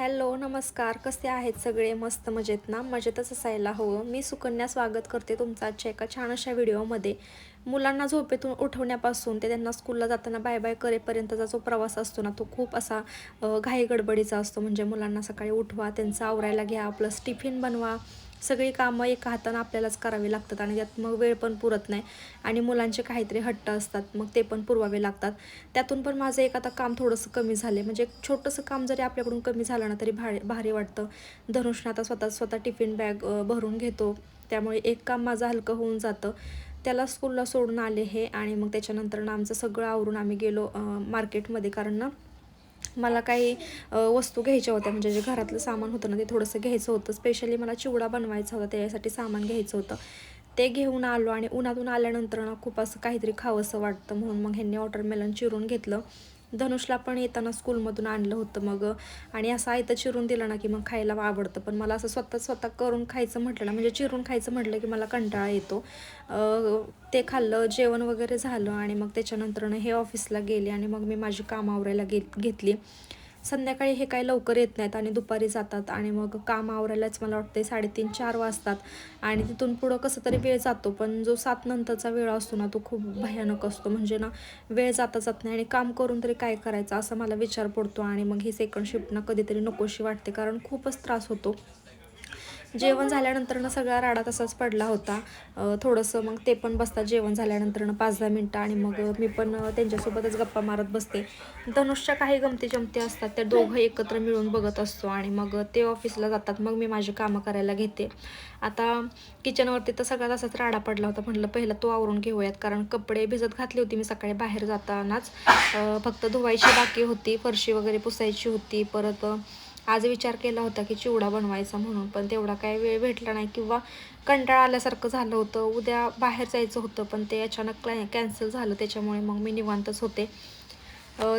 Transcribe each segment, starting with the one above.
Hello नमस्कार. कसे आहेत सगळे? मस्त मजेत ना? मजेतच असायला हवं. मी सुकन्या स्वागत करते तुमचा आजच्या एका छान अशा व्हिडिओमध्ये. मुलांना झोपेतून उठवण्यापासून ते त्यांना स्कूलला जाताना बाय बाय करेपर्यंतचा जो प्रवास असतो ना तो खूप असा घाई गडबडीचा असतो. म्हणजे मुलांना सकाळी उठवा त्यांचं आवरायला घ्या प्लस टिफिन बनवा. सगळी कामं एका हातानं आपल्यालाच करावी लागतात आणि त्यात मग वेळ पण पुरत नाही. आणि मुलांचे काहीतरी हट्ट असतात मग ते पण पुरवावे लागतात. त्यातून पण माझं एक आता काम थोडंसं कमी झालं म्हणजे एक छोटंसं काम जरी आपल्याकडून कमी झालं ना तरी भारी भारी वाटतं. धनुषनं आता स्वतः स्वतः टिफिन बॅग भरून घेतो. त्यामुळे एक काम माझं हलकं होऊन जातं. त्याला स्कूलला सोडून आले हे आणि मग त्याच्यानंतर आमचं सगळं आवरून आम्ही गेलो मार्केटमध्ये. कारण ना मला काही वस्तू घ्यायच्या होत्या. म्हणजे जे घरातलं सामान होतं ना ते थोडंसं घ्यायचं होतं. स्पेशली मला चिवडा बनवायचा होता त्याच्यासाठी सामान घ्यायचं होतं. ते घेऊन आलो आणि उन्हातून आल्यानंतर ना खूप असं काहीतरी खावंसं वाटतं म्हणून मग ह्यांनी वॉटरमेलन चिरून घेतलं. धनुषला पण येताना स्कूलमधून आणलं होतं मग. आणि असं आयतं चिरून दिलं ना की मग खायला आवडतं. पण मला असं स्वतः स्वतः करून खायचं म्हटलं ना म्हणजे चिरून खायचं म्हटलं की मला कंटाळा येतो. ते खाल्लं जेवण वगैरे झालं आणि मग त्याच्यानंतरनं हे ऑफिसला गेले आणि मग मी माझी काम आवरायला घेत घेतली. संध्याकाळी हे काही लवकर येत नाहीत आणि दुपारी जातात आणि मग काम आवरायलाच मला वाटते साडेतीन चार वाजतात. आणि तिथून पुढं कसं तरी वेळ जातो पण जो सात नंतरचा वेळ असतो ना तो खूप भयानक असतो. म्हणजे ना वेळ जाता जात नाही आणि काम करून तरी काय करायचं असं मला विचार पडतो आणि मग ही सेकंड शिफ्ट ना कधीतरी नकोशी वाटते कारण खूपच त्रास होतो. जेवण झाल्यानंतरनं सगळा राडा तसाच पडला होता. थोडंसं मग ते पण बसतात जेवण झाल्यानंतरनं पाच दहा मिनटं आणि मग मी पण त्यांच्यासोबतच गप्पा मारत बसते. धनुषच्या काही गमती जमती असतात त्या दोघं एकत्र मिळून बघत असतो आणि मग ते ऑफिसला जातात मग मी माझी कामं करायला घेते. आता किचनवरती तर सगळा तसाच राडा पडला होता म्हटलं पहिलं तो आवरून घेऊयात कारण कपडे भिजत घातली होती मी सकाळी बाहेर जातानाच. फक्त धुवायची बाकी होती फरशी वगैरे पुसायची होती परत आज विचार केला होता की चिवडा बनवायचा म्हणून पण तेवढा काही वेळ भेटला नाही किंवा कंटाळा आल्यासारखं झालं होतं. उद्या बाहेर जायचं होतं पण ते अचानक कॅन्सल झालं. त्याच्यामुळे मग मी निवांतच होते.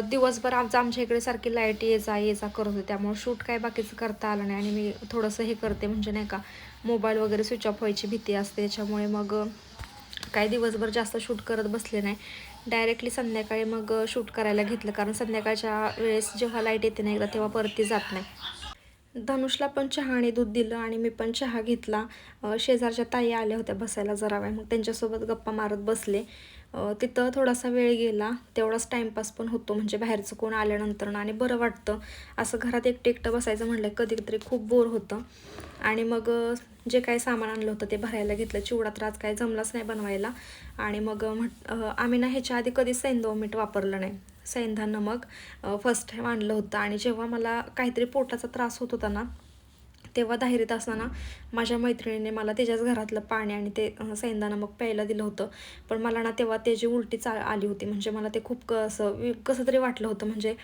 दिवसभर आमचं आमच्या इकडे सारखी लाइट ये जा ये जा करत होते. त्यामुळे शूट काय बाकीचं करता आलं नाही. आणि मी थोडंसं हे करते म्हणजे नाही का मोबाईल वगैरे स्विच ऑफ व्हायची भीती असते. त्याच्यामुळे मग काय काही दिवसभर जास्त शूट करत बसले नाही. डायरेक्टली संध्याकाळी मग शूट करायला घेतलं. कारण संध्याकाळच्या वेळेस जेव्हा लाइट येते नाही एकदा तेव्हा परती जात नाही. धनुषला पण चहा आणि दूध दिलं आणि मी पण चहा घेतला. शेजारच्या ताई आल्या होत्या बसायला जरा वेळ. मग त्यांच्यासोबत गप्पा मारत बसले. तिथं थोडासा वेळ गेला. तेवढाच टाईमपास पण होतो. म्हणजे बाहेरचं कोण आल्यानंतर आणि बरं वाटतं. असं घरात एकटं एकटं बसायचं म्हटलं कधीतरी खूप बोर होतं. आणि मग जे काही सामान आणलं होतं ते भरायला घेतलं. चिवडा तर आज जमलाच नाही बनवायला. आणि मग म्हट आम्ही ना ह्याच्या आधी कधीच सैंदव मीठ वापरलं नाही. सैंधा नमक फर्स्ट टाईम आणलं होतं. आणि जेव्हा मला काहीतरी पोटाचा त्रास होत होता ना तेव्हा दाहिरीत असताना माझ्या मैत्रिणीने मला त्याच्याच घरातलं पाणी आणि ते सैंदा नमक प्यायला दिलं होतं. पण मला ना तेव्हा त्याची उलटी चा आली होती म्हणजे मला ते खूप क- असं कसं तरी वाटलं होतं. म्हणजे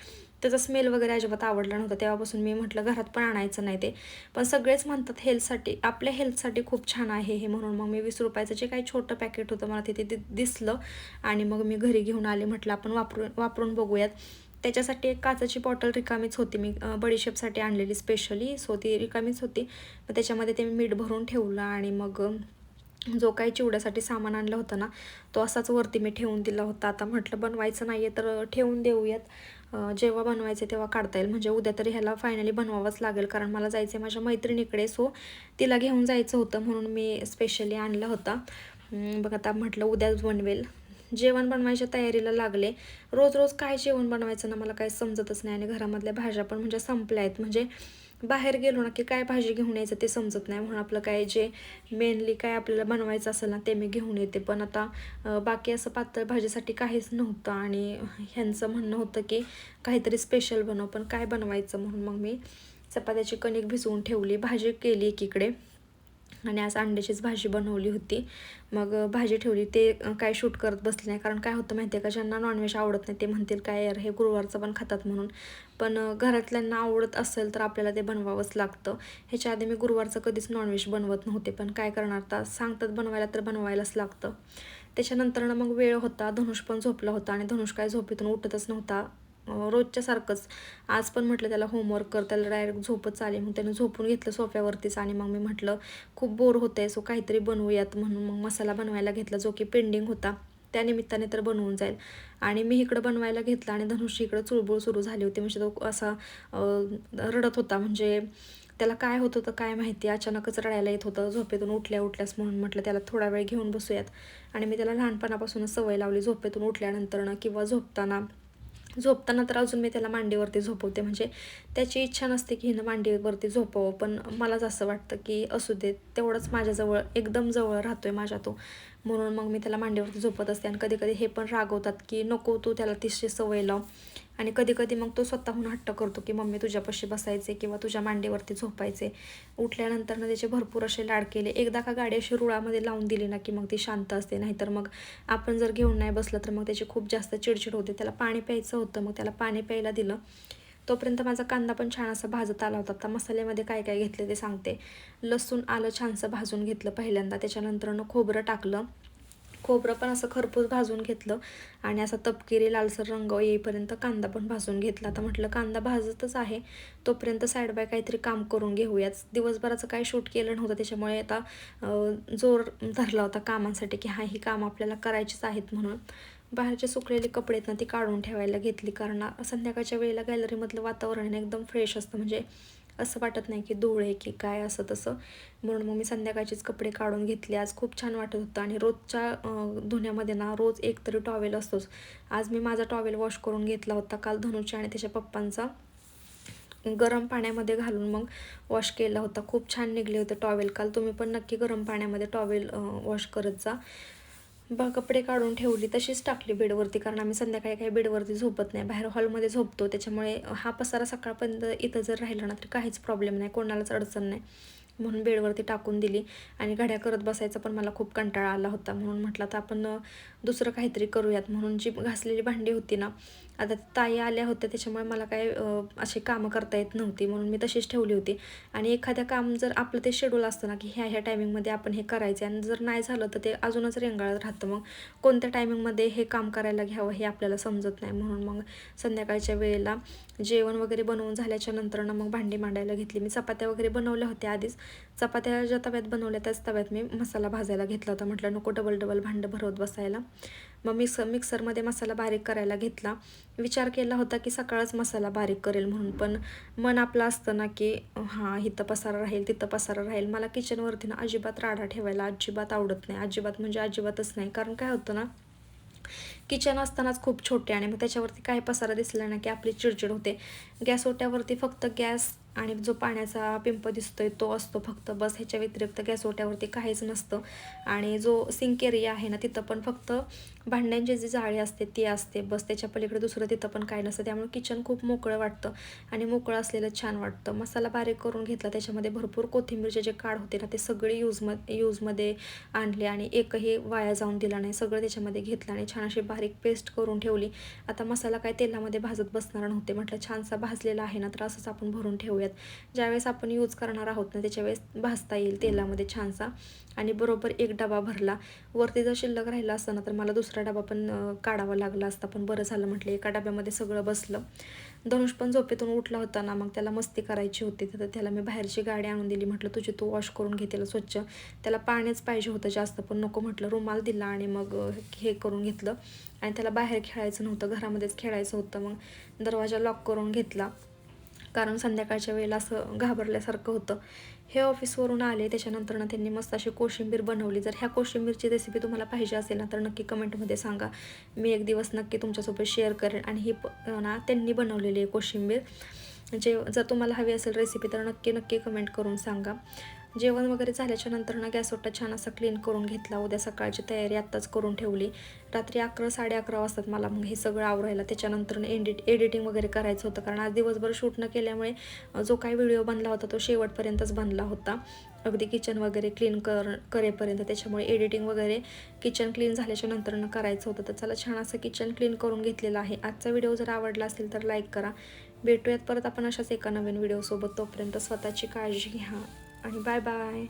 त्याचा स्मेल वगैरे अजिबात आवडला नव्हता. तेव्हापासून मी म्हटलं घरात पण आणायचं नाही ते. पण सगळेच म्हणतात हेल्थसाठी आपल्या हेल्थसाठी खूप छान आहे हे. म्हणून मग मी वीस रुपयाचं जे काही छोटं पॅकेट होतं मला तिथे दिसलं. आणि मग मी घरी घेऊन आले म्हटलं आपण वापरून वापरून बघूयात. त्याच्यासाठी एक काचाची बॉटल रिकामीच होती. मी बडीशेपसाठी आणलेली स्पेशली सो ती रिकामीच होती. मग त्याच्यामध्ये ते मी मीठ भरून ठेवलं आणि मग जो काही चिवड्यासाठी सामान आणलं होतं ना तो असाच वरती मी ठेवून दिला होता. आता म्हटलं बनवायचं नाही आहे तर ठेवून देऊयात. जेव्हा बनवायचे तेव्हा काढता येईल. म्हणजे उद्या तरी ह्याला फायनली बनवावंच लागेल. कारण मला जायचं आहे माझ्या मैत्रिणीकडे सो तिला घेऊन जायचं होतं म्हणून मी स्पेशली आणलं होता. बघ आता म्हटलं उद्याच बनवेल. जेवण बनवायच्या तयारीला लागले. रोज रोज काय जेवण बनवायचं ना मला काही समजतच नाही. आणि घरामधल्या भाज्या पण म्हणजे संपल्या आहेत. म्हणजे बाहेर गेलो ना की काय भाजी घेऊन यायचं ते समजत नाही. म्हणून आपलं काय जे मेनली काय आपल्याला बनवायचं असेल ना ते मी घेऊन येते. पण आता बाकी असं पातळ भाजीसाठी काहीच नव्हतं आणि ह्यांचं म्हणणं होतं की काहीतरी स्पेशल बनव. पण काय बनवायचं म्हणून मग मी चपात्याची कणिक भिजवून ठेवली. भाजी केली एकीकडे. आणि आज अंड्याचीच भाजी बनवली होती. मग भाजी ठेवली ते काय शूट करत बसले नाही. कारण काय होतं माहिती आहे का ज्यांना नॉनव्हेज आवडत नाही ते म्हणतील काय यार हे गुरुवारचं पण खातात म्हणून. पण घरातल्यांना आवडत असेल तर आपल्याला ते बनवावंच लागतं. ह्याच्या आधी मी गुरुवारचं कधीच नॉनव्हेज बनवत नव्हते. पण काय करणार आता? सांगतात बनवायला तर बनवायलाच लागतं. त्याच्यानंतरनं मग वेळ होता. धनुष पण झोपला होता आणि धनुष काय झोपेतून उठतच नव्हता. रोजच्यासारखंच रोजच्या सारखंच. आज पण म्हटलं त्याला होमवर्क कर त्याला डायरेक्ट झोपच आली मग त्याने झोपून घेतलं सोफ्यावरतीच आणि मग मी म्हटलं खूप बोर होतंय सो काहीतरी बनवूयात म्हणून मग मसाला बनवायला घेतला जो की पेंडिंग होता. त्या निमित्ताने तर बनवून जाईल. आणि मी इकडं बनवायला घेतलं आणि धनुष्य इकडं चुळबुळ सुरू झाली होती. म्हणजे तो असा रडत होता. म्हणजे त्याला काय होत होतं काय माहिती अचानकच रडायला येत होतं. झोपेतून उठल्या उठल्यास म्हणून म्हटलं त्याला थोडा वेळ घेऊन बसूयात. आणि मी त्याला लहानपणापासूनच सवय लावली झोपेतून उठल्यानंतरनं किंवा झोपताना झोपताना तर अजून मी त्याला मांडीवरती झोपवते. म्हणजे त्याची इच्छा नसते की हिनं मांडीवरती झोपावं. पण मलाच असं वाटतं की असू दे तेवढंच माझ्याजवळ एकदम जवळ राहतोय माझ्या तो. म्हणून मग मी त्याला मांडीवरती झोपत असते आणि कधी कधी हे पण रागवतात की नको तू त्याला तिशी सवय लाव. आणि कधी कधी मग तो स्वतःहून हट्ट करतो की मम्मी तुझ्यापाशी बसायचे किंवा तुझ्या मांडीवरती झोपायचे उठल्यानंतर ना त्याचे भरपूर असे लाड केले. एकदा का गाडी अशी रुळामध्ये लावून दिली ना की मग ती शांत असते. नाहीतर मग आपण जर घेऊन नाही बसलं तर मग त्याची खूप जास्त चिडचिड होते. त्याला पाणी प्यायचं होतं. मग त्याला पाणी प्यायला दिलं. तोपर्यंत माझा कांदा पण छान असा भाजत आला होता. आता मसाल्यामध्ये काय काय घेतले ते सांगते. लसूण आलं छानसं भाजून घेतलं पहिल्यांदा. त्याच्यानंतरनं खोबरं टाकलं. खोबरं पण असं खरपूस भाजून घेतलं. आणि असा तपकिरी लालसर रंग येईपर्यंत कांदा पण भाजून घेतला. आता म्हटलं कांदा भाजतच आहे. तोपर्यंत साईड बाय काहीतरी काम करून घेऊयाच दिवसभराचं काय शूट केलं नव्हतं. त्याच्यामुळे आता जोर धरला होता कामांसाठी की हा ही काम आपल्याला करायचीच आहेत म्हणून. बाहेरचे सुकलेले कपडे आहेत ना ती काढून ठेवायला घेतली. कारण संध्याकाळच्या वेळेला गॅलरीमधलं वातावरण एकदम फ्रेश असतं. म्हणजे असं वाटत नाही की धूळ आहे की काय असं तसं. म्हणून मग मी संध्याकाळचेच कपडे काढून घेतले. आज खूप छान वाटत होतं. आणि रोजच्या धुण्यामध्ये ना रोज एक तरी टॉवेल असतोच. आज मी माझा टॉवेल वॉश करून घेतला होता काल धनुच्या आणि त्याच्या पप्पांचा. गरम पाण्यामध्ये घालून मग वॉश केला होता. खूप छान निघले होते टॉवेल काल तुम्ही पण नक्की गरम पाण्यामध्ये टॉवेल वॉश करत जा. ब कपडे काढून ठेवली तशीच टाकली बेडवरती कारण आम्ही संध्याकाळी काही बेडवरती झोपत नाही. बाहेर हॉलमध्ये झोपतो त्याच्यामुळे हा पसारा सकाळपर्यंत इथं जर राहिला ना तर काहीच प्रॉब्लेम नाही कोणालाच अडचण नाही. म्हणून बेडवरती टाकून दिली आणि घड्या करत बसायचा पण मला खूप कंटाळा आला होता. म्हणून म्हटलं तर आपण दुसरं काहीतरी करूयात. म्हणून जी घासलेली भांडी होती ना आता ताई आल्या होत्या त्याच्यामुळे मला काय असे कामं करता येत नव्हती म्हणून मी तशीच ठेवली होती. आणि एखाद्या काम जर आपलं ते शेड्यूल असतं ना की ह्या ह्या टायमिंगमध्ये आपण हे करायचे आणि जर नाही झालं तर ते अजूनच रेंगाळत राहतं. मग कोणत्या टायमिंगमध्ये हे काम करायला घ्यावं हे आपल्याला समजत नाही. म्हणून मग संध्याकाळच्या वेळेला जेवण वगैरे बनवून झाल्याच्या नंतरनं मग भांडी मांडायला घेतली. मी चपात्या वगैरे बनवल्या होत्या आधीच. चपात्या ज्या तव्यात बनवल्या त्याच तव्यात मी मसाला भाजायला घेतला होता. म्हटलं नको डबल डबल भांडं भरवत बसायला. मग मिक्स मिक्सरमध्ये मसाला बारीक करायला घेतला. विचार केला होता की सकाळच मसाला बारीक करेल म्हणून पण मन आपलं असतं ना की हां इथं पसारा राहील तिथं पसारा राहील. मला किचनवरती ना अजिबात राडा ठेवायला अजिबात आवडत नाही. अजिबात म्हणजे अजिबातच नाही. कारण काय होतं ना किचन असतानाच खूप छोटे आणि मग त्याच्यावरती काय पसारा दिसला ना की आपली चिडचिड होते. गॅस ओट्यावरती फक्त गॅस आणि जो पाण्याचा पिंप दिसतोय तो असतो फक्त. बस ह्याच्या व्यतिरिक्त गॅस ओट्यावरती काहीच नसतं. आणि जो सिंक एरिया आहे ना तिथं पण फक्त भांड्यांची जी जाळी असते ती असते. बस त्याच्या पलीकडे दुसरं तिथं पण काय नसतं. त्यामुळे किचन खूप मोकळं वाटतं आणि मोकळं असलेलं छान वाटतं. मसाला बारीक करून घेतला त्याच्यामध्ये भरपूर कोथिंबीरचे जे काढ होते ना ते सगळे यूजम यूजमध्ये आणले आणि एकही वाया जाऊन दिला नाही. सगळं त्याच्यामध्ये घेतलं आणि छान अशी बारीक पेस्ट करून ठेवली. आता मसाला काय तेलामध्ये भाजत बसणार नव्हते. म्हटलं छानसा भाजलेला आहे ना तर असंच आपण भरून ठेवूयात. ज्यावेळेस आपण यूज करणार आहोत ना त्याच्यावेळेस भाजता येईल तेलामध्ये छानसा. आणि बरोबर एक डबा भरला. वरती जर शिल्लक राहिला असता ना तर मला दुसरा डबा पण काढावा लागला असता. पण बरं झालं म्हटलं एका डब्यामध्ये सगळं बसलं. धनुष पण झोपेतून उठला होता ना मग त्याला मस्ती करायची होती. तर त्याला मी बाहेरची गाडी आणून दिली. म्हटलं तुझी तू वॉश करून घेतेला स्वच्छ. त्याला पाणीच पाहिजे होतं जास्त पण नको म्हटलं. रुमाल दिला आणि मग हे करून घेतलं. आणि त्याला बाहेर खेळायचं नव्हतं. घरामध्येच खेळायचं होतं. मग दरवाजा लॉक करून घेतला. कारण संध्याकाळच्या वेळेला असं घाबरल्यासारखं होतं. हे ऑफिसवरून आले त्याच्यानंतर ना त्यांनी मस्त अशी कोशिंबीर बनवली. जर ह्या कोशिंबीरची रेसिपी तुम्हाला पाहिजे असेल ना तर नक्की कमेंटमध्ये सांगा. मी एक दिवस नक्की तुमच्यासोबत शेअर करेन. आणि ही प- ना त्यांनी बनवलेली आहे कोशिंबीर. जे जर तुम्हाला हवी असेल रेसिपी तर नक्की नक्की कमेंट करून सांगा. जेवण वगैरे झाल्याच्यानंतर ना गॅस ओटा छान असा क्लीन करून घेतला. उद्या सकाळची तयारी आत्ताच करून ठेवली. रात्री अकरा साडे अकरा वाजतात मला. मग हे सगळं आवरायला. त्याच्यानंतर एडिट एडिटिंग वगैरे करायचं होतं. कारण आज दिवसभर शूट न केल्यामुळे जो काही व्हिडिओ बनला होता तो शेवटपर्यंतच बनला होता. अगदी किचन वगैरे क्लीन कर करेपर्यंत. त्याच्यामुळे एडिटिंग वगैरे किचन क्लीन झाल्याच्यानंतर करायचं होतं. तर चला छान असं किचन क्लीन करून घेतलेलं आहे. आजचा व्हिडिओ जर आवडला असेल तर लाईक करा. भेटूयात परत आपण अशाच एका नवीन व्हिडिओसोबत तोपर्यंत स्वतःची काळजी घ्या. आणि बाय बाय